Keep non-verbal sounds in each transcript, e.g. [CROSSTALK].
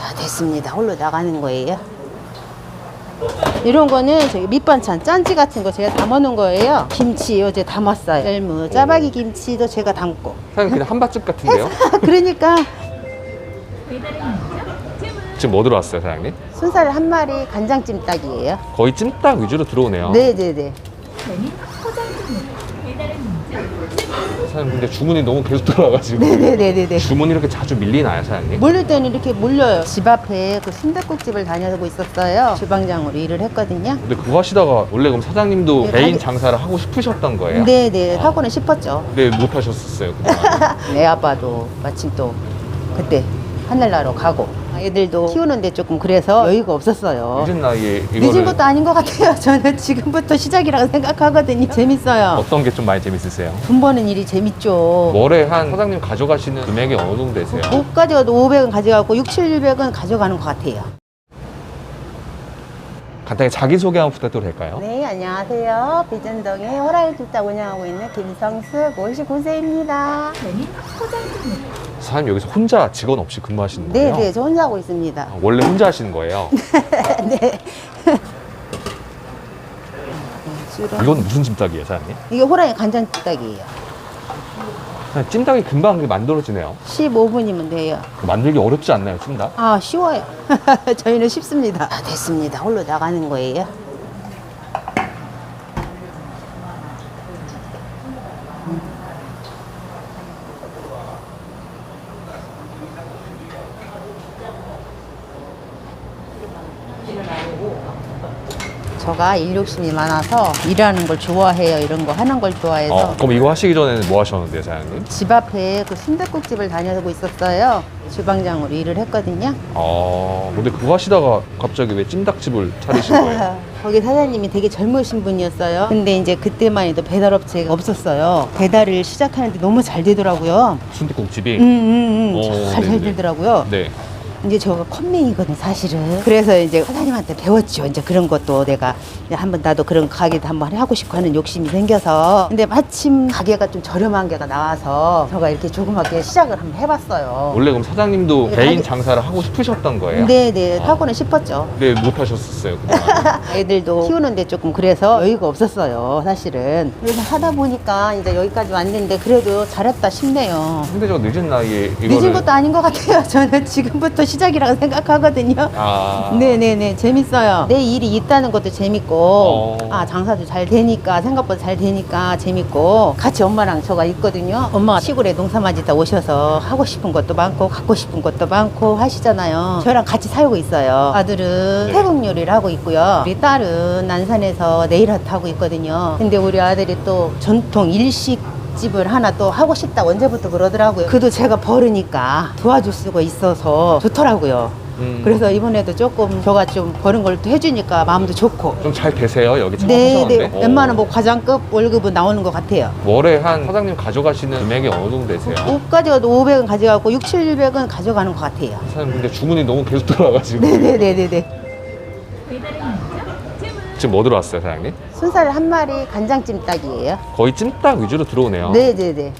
다 됐습니다. 홀로 나가는 거예요. 이런 거는 저기 밑반찬 짠지 같은 거 제가 담아놓은 거예요. 김치 어제 담았어요. 썰무, 짜파기 김치도 제가 담고. 사장님 그냥 한밭집 같은데요? [LAUGHS] 그러니까 지금 뭐 들어왔어요 사장님? 순살 한 마리 간장찜닭이에요. 거의 찜닭 위주로 들어오네요 네네네. 사장님 근데 주문이 너무 계속 들어와가지고 네네네네. 주문이 이렇게 자주 밀리나요 사장님? 몰릴 때는 이렇게 몰려요. 집 앞에 그 순댓국집을 다녀보고 있었어요. 주방장으로 일을 했거든요. 근데 그거 하시다가 원래 그럼 사장님도 네, 개인 가게- 장사를 하고 싶으셨던 거예요? 네네. 하고는 싶었죠. 네, 못 하셨었어요 그동안 [LAUGHS] 애 아빠도 마침 또 그때 하늘나라로 가고 애들도 키우는데 조금 그래서 여유가 없었어요. 늦은 나이에 이거를 늦은 것도 아닌 것 같아요. [LAUGHS] 저는 지금부터 시작이라고 생각하거든요. 재밌어요. 어떤 게 좀 많이 재밌으세요? 돈 버는 일이 재밌죠. 월에 한 사장님 가져가시는 금액이 어느 정도 되세요? 못 가져가도 500은 가져가고 6, 700은 가져가는 것 같아요. 간단히 자기소개 한번 부탁드려도 될까요? 네, 안녕하세요. 비전동에 호라이 주택 운영하고 있는 김성수 59세입니다. 사장님 여기서 혼자 직원 없이 근무하시는 네, 거예요? 네, 저 혼자 하고 있습니다. 아, 원래 혼자 하시는 거예요? [LAUGHS] 네. 이건 무슨 찜닭이에요 사장님? 이게 호랑이 간장찜닭이에요. 사장님, 찜닭이 금방 만들어지네요 15분이면 돼요. 만들기 어렵지 않나요 찜닭? 아, 쉬워요. [LAUGHS] 저희는 쉽습니다. 다 됐습니다. 홀로 나가는 거예요. 저가 일 욕심이 많아서 일하는 걸 좋아해요. 이런 거 하는 걸 좋아해서 어, 그럼 이거 하시기 전에는 뭐 하셨는데요 사장님? 집 앞에 그 순댓국집을 다녀보고 있었어요. 주방장으로 일을 했거든요. 아 근데 그거 하시다가 갑자기 왜 찜닭집을 차리신 거예요? [LAUGHS] 거기 사장님이 되게 젊으신 분이었어요. 근데 이제 그때만 해도 배달업체가 없었어요. 배달을 시작하는데 너무 잘 되더라고요. 순대국집이? 음, 음, 음. 오, 잘, 잘 네네. 되더라고요. 네 이제 저가 컴맹이거든 사실은. 그래서 이제 사장님한테 배웠죠. 이제 그런 것도 내가 이제 한번 나도 그런 가게도 한번 하고 싶고 하는 욕심이 생겨서. 근데 마침 가게가 좀 저렴한 게가 나와서 제가 이렇게 조그맣게 시작을 한번 해봤어요. 원래 그럼 사장님도 네, 개인 가게- 장사를 하고 싶으셨던 거예요? 네네 아. 하고는 싶었죠. 네, 못 하셨었어요 그동안 [LAUGHS] 애들도 키우는데 조금 그래서 여유가 없었어요, 사실은. 그래서 하다 보니까 이제 여기까지 왔는데 그래도 잘했다 싶네요. 상대적으로 늦은 나이에 이거를 늦은 것도 아닌 것 같아요. [LAUGHS] 저는 지금부터 시작이라고 [LAUGHS] 생각하거든요. 아 네네네, 재밌어요. 내 일이 있다는 것도 재밌고, 어. 아, 장사도 잘 되니까, 생각보다 잘 되니까 재밌고, 같이 엄마랑 저가 있거든요. 엄마가 시골에 농사만 짓다 오셔서 하고 싶은 것도 많고, 갖고 싶은 것도 많고 하시잖아요. 저랑 같이 살고 있어요. 아들은 네. 태국 요리를 하고 있고요. 우리 딸은 난산에서 네일아트 하고 있거든요. 근데 우리 아들이 또 전통 일식 집을 하나 또 하고 싶다 언제부터 그러더라고요. 그도 제가 버르니까 도와줄 수가 있어서 좋더라고요. 음. 그래서 이번에도 조금 저가 좀 버는 걸 또 해주니까 마음도 좋고. 좀 잘 되세요 여기 처음 네, 네. 웬만한 뭐 과장급 월급은 나오는 것 같아요. 월에 한 사장님 가져가시는 금액이 어느 정도 되세요? 못 가져가도 500은 가져가고 6, 700은 가져가는 것 같아요. 사장님 근데 주문이 너무 계속 들어와가지고 네네네네네. 지금 뭐 들어왔어요 사장님? 순살 한 마리 간장 찜닭이에요. 거의 찜닭 위주로 들어오네요 네네네.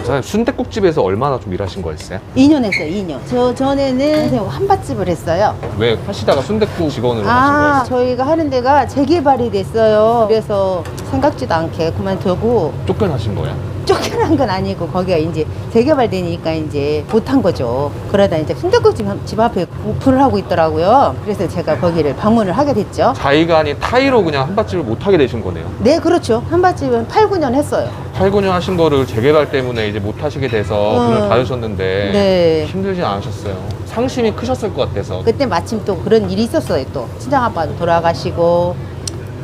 사장님 순대국집에서 얼마나 좀 일하신 거였어요? 2년 했어요, 2년. 저 전에는 한밭집을 했어요. 왜 하시다가 순대국 직원으로 하신 아, 거였어요? 저희가 하는 데가 재개발이 됐어요. 그래서 생각지도 않게 그만두고 쫓겨나신 거예요? 쫓겨난 건 아니고 거기가 이제 재개발되니까 이제 못한 거죠. 그러다 이제 순대국집 집 앞에 오픈을 하고 있더라고요. 그래서 제가 거기를 방문을 하게 됐죠. 자의가 아닌 타의로 그냥 한밭집을 못 하게 되신 거네요 네, 그렇죠. 한밭집은 8, 9년 했어요. 8, 9년 하신 거를 재개발 때문에 이제 못 하시게 돼서 음. 문을 닫으셨는데 네. 힘들진 않으셨어요 상심이 크셨을 것 같아서 그때 마침 또 그런 일이 있었어요. 또 친정 아빠도 돌아가시고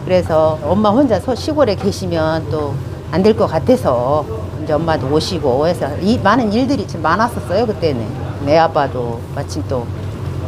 그래서 엄마 혼자 서- 시골에 계시면 또 안 될 것 같아서 이제 엄마도 오시고 해서 이 많은 일들이 좀 많았었어요 그때는. 내 아빠도 마침 또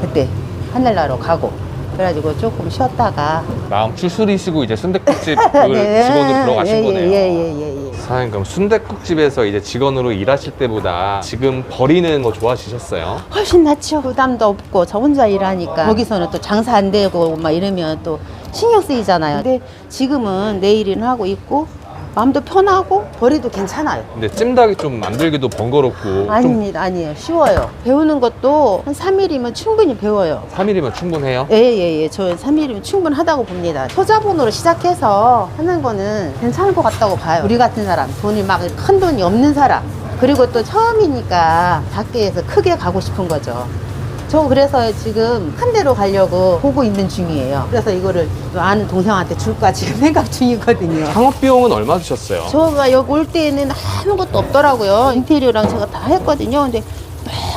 그때 하늘나라로 가고 그래가지고 조금 쉬었다가 마음 추스리시고 이제 순대국집을 [LAUGHS] 직원으로 들어가신 예, 거네요. 예 예 예 예, 사장님 그럼 순대국집에서 이제 직원으로 일하실 때보다 지금 버리는 거 좋아지셨어요? 훨씬 낫죠. 부담도 없고 저 혼자 일하니까 거기서는 또 장사 안 되고 막 이러면 또 신경 쓰이잖아요. 근데 지금은 내 일은 하고 있고 마음도 편하고 거리도 괜찮아요. 근데 찜닭이 좀 만들기도 번거롭고 좀 아닙니다, 아니에요. 쉬워요. 배우는 것도 한 3일이면 충분히 배워요. 3일이면 충분해요? 예, 예, 예. 저 3일이면 충분하다고 봅니다. 소자본으로 시작해서 하는 거는 괜찮을 것 같다고 봐요. 우리 같은 사람, 돈이 막 큰 돈이 없는 사람. 그리고 또 처음이니까 밖에서 크게 가고 싶은 거죠. 저 그래서 지금 한 대로 가려고 보고 있는 중이에요. 그래서 이거를 아는 동생한테 줄까 지금 [LAUGHS] 생각 중이거든요. 창업 비용은 얼마 드셨어요? 저가 여기 올 때는 아무것도 없더라고요. 인테리어랑 제가 다 했거든요. 근데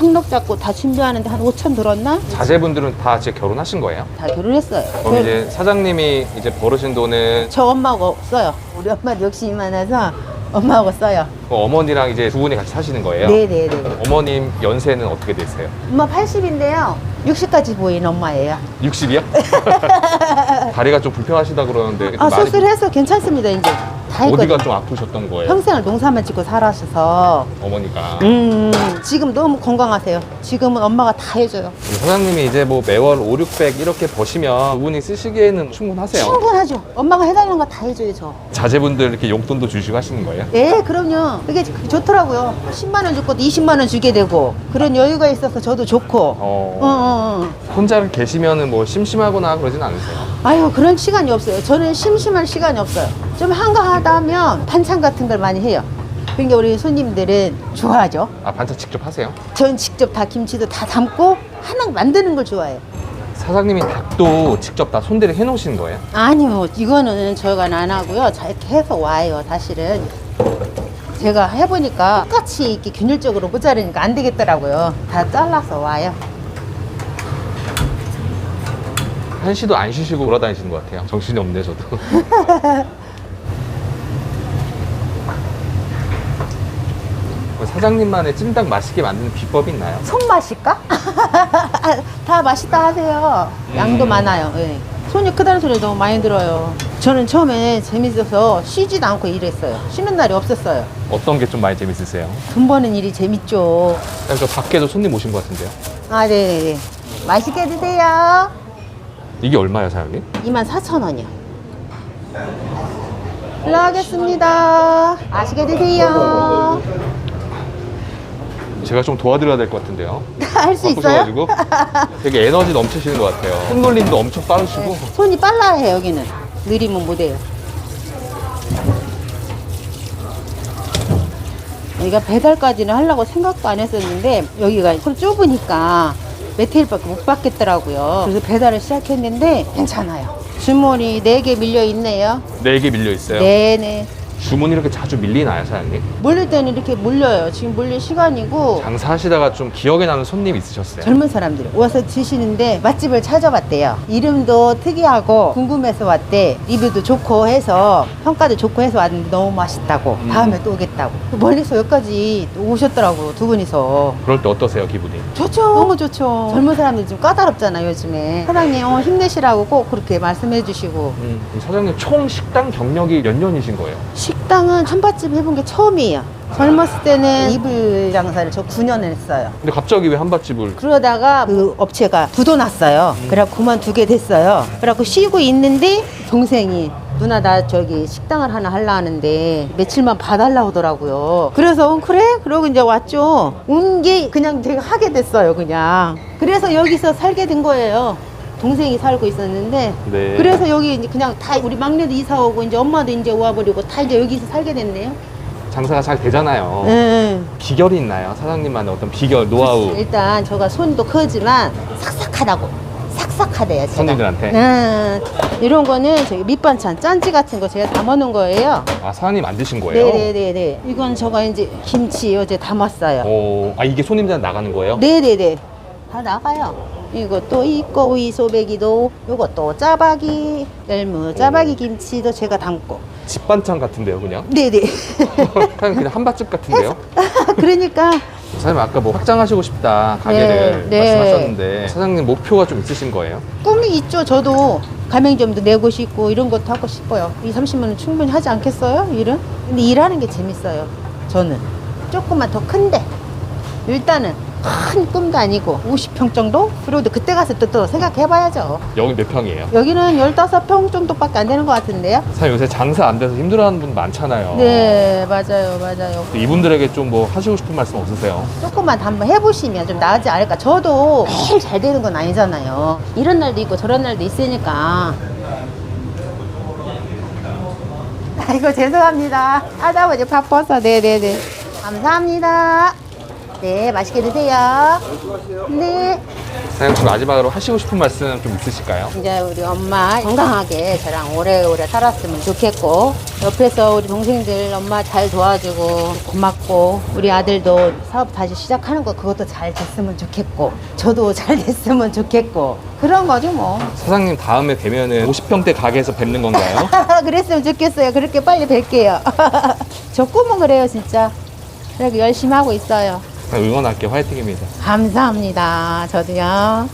넉넉 잡고 다 준비하는데 한 5천 들었나? 자제분들은 다 이제 결혼하신 거예요? 다 결혼했어요. 그럼 이제 사장님이 이제 벌으신 돈은 저 엄마가 없어요. 우리 엄마도 욕심이 많아서 엄마하고 써요. 그 어머니랑 이제 두 분이 같이 사시는 거예요? 네네네. 어머님 연세는 어떻게 되세요? 엄마 80인데요. 60까지 보이는 엄마예요. 60이요? [LAUGHS] 다리가 좀 불편하시다 그러는데 좀 아, 많이 수술해서 괜찮습니다, 이제. 다 어디가. 좀 아프셨던 거예요? 평생을 농사만 짓고 살아셔서. 어머니가 음, 지금 너무 건강하세요. 지금은 엄마가 다 해줘요. 우리 사장님이 이제 뭐 매월 5, 600 이렇게 버시면 두 분이 쓰시기에는 충분하세요. 충분하죠. 엄마가 해달라는 거 다 해줘요, 저. 자제분들 이렇게 용돈도 주시고 하시는 거예요? 예, 그럼요. 그게 좋더라고요. 10만 원줄 것도 20만 원 주게 되고 그런 여유가 있어서 저도 좋고. 어, 어, 어, 어. 혼자 계시면은 뭐 심심하거나 그러진 않으세요? 아유, 그런 시간이 없어요. 저는 심심할 시간이 없어요. 좀 한가하다면 반찬 같은 걸 많이 해요. 그러니까 우리 손님들은 좋아하죠. 아 반찬 직접 하세요? 전 직접 다 김치도 다 담고 하나 만드는 걸 좋아해요. 사장님이 닭도 직접 다 손대를 해놓으시는 거예요? 아니요, 이거는 저희가 안 하고요. 자, 이렇게 해서 와요, 사실은. 제가 해보니까 똑같이 이렇게 균일적으로 못 자르니까 안 되겠더라고요. 다 잘라서 와요. 한시도 안 쉬시고 돌아다니시는 것 같아요. 정신이 없네 저도. [LAUGHS] 사장님만의 찜닭 맛있게 만드는 비법이 있나요? 손맛일까? [LAUGHS] 다 맛있다 하세요. 양도 음. 많아요. 예. 손이 크다는 소리 너무 많이 들어요. 저는 처음에 재밌어서 쉬지도 않고 일했어요. 쉬는 날이 없었어요. 어떤 게 좀 많이 재밌으세요? 돈 버는 일이 재밌죠. 그냥 저 밖에도 손님 오신 것 같은데요. 아, 네네네. 맛있게 드세요. 이게 얼마예요, 사장님? 24,000원이요. 올라가겠습니다. 맛있게 드세요. 제가 좀 도와드려야 될 것 같은데요. [LAUGHS] 할 수 있어요? 바쁘셔가지고 되게 에너지 넘치시는 것 같아요. 손놀림도 엄청 빠르시고 손이 빨라요, 여기는. 느리면 못해요. 여기가 배달까지는 하려고 생각도 안 했었는데 여기가 좀 좁으니까 메테일밖에 못 받겠더라고요. 그래서 배달을 시작했는데 괜찮아요. 주문이 4개 밀려 있네요. 네 개 밀려 있어요. 네네. 주문이 이렇게 자주 밀리나요, 사장님? 몰릴 때는 이렇게 몰려요. 지금 몰릴 시간이고 장사하시다가 좀 기억에 나는 손님 있으셨어요? 젊은 사람들이 와서 드시는데 맛집을 찾아봤대요. 이름도 특이하고 궁금해서 왔대. 리뷰도 좋고 해서 평가도 좋고 해서 왔는데 너무 맛있다고. 음. 다음에 또 오겠다고. 멀리서 여기까지 또 오셨더라고 두 분이서. 그럴 때 어떠세요, 기분이? 좋죠. 너무 좋죠. 젊은 사람들 좀 까다롭잖아 요즘에. 사장님 어, 힘내시라고 꼭 그렇게 말씀해 주시고. 음, 사장님 총 식당 경력이 몇 년이신 거예요? 식당은 한밭집 해본 게 처음이에요. 젊었을 때는 이불 장사를 저 9년을 했어요. 근데 갑자기 왜 한밭집을 그러다가 그 업체가 부도났어요. 그래갖고 그만두게 됐어요. 그래갖고 쉬고 있는데 동생이 누나 나 저기 식당을 하나 하려 하는데 며칠만 봐달라 하더라고요. 그래서 어, 그래? 그러고 이제 왔죠. 온 게 그냥 제가 하게 됐어요, 그냥. 그래서 여기서 살게 된 거예요. 동생이 살고 있었는데 네. 그래서 여기 이제 그냥 다 우리 막내도 이사 오고 이제 엄마도 이제 와버리고 다 이제 여기서 살게 됐네요. 장사가 잘 되잖아요. 네. 비결이 있나요? 사장님만의 어떤 비결, 노하우 일단 저가 손도 크지만 삭삭하다고 삭삭하대요 제가. 손님들한테? 음, 이런 거는 저기 밑반찬 짠지 같은 거 제가 담아놓은 거예요 아 사장님 만드신 거예요? 네네네네 이건 저가 이제 김치 어제 담았어요 오, 아 이게 손님들한테 나가는 거예요? 네네네 다 나가요 이것도 있고 오이 소배기도 요것도 짜박이 열무 짜박이 김치도 제가 담고 집 반찬 같은데요, 그냥? 네네 [LAUGHS] 사장님 그냥 한밭집 같은데요? [LAUGHS] 그러니까 사장님 아까 뭐 확장하시고 싶다 가게를 네, 네. 말씀하셨는데 사장님 목표가 좀 있으신 거예요? 꿈이 있죠. 저도 가맹점도 내고 싶고 이런 것도 하고 싶어요. 이 30만 원 충분히 하지 않겠어요? 일은? 근데 일하는 게 재밌어요. 저는 조금만 더 큰데 일단은 큰 꿈도 아니고 50평 정도? 그리고 그때 가서 또, 또 생각해 봐야죠. 여기 몇 평이에요? 여기는 15평 정도밖에 안 되는 것 같은데요? 사실 요새 장사 안 돼서 힘들어하는 분 많잖아요. 네, 맞아요, 맞아요. 이분들에게 좀 뭐 하시고 싶은 말씀 없으세요? 조금만 더 한번 해보시면 좀 나아지 않을까. 저도 매일 잘 되는 건 아니잖아요. 이런 날도 있고 저런 날도 있으니까. 아이고, 죄송합니다. 하다 보니 바빠서. 네네네. 감사합니다. 네, 맛있게 드세요. 네. 사장님 좀 마지막으로 하시고 싶은 말씀 좀 있으실까요? 이제 우리 엄마 건강하게 저랑 오래오래 살았으면 좋겠고 옆에서 우리 동생들 엄마 잘 도와주고 고맙고 우리 아들도 사업 다시 시작하는 거 그것도 잘 됐으면 좋겠고 저도 잘 됐으면 좋겠고 그런 거죠 뭐 사장님 다음에 뵈면은 50평대 가게에서 뵙는 건가요? [LAUGHS] 그랬으면 좋겠어요 그렇게 빨리 뵐게요 [LAUGHS] 저 꿈은 그래요 진짜 그렇게 열심히 하고 있어요 응원할게요. 화이팅입니다. 감사합니다 저도요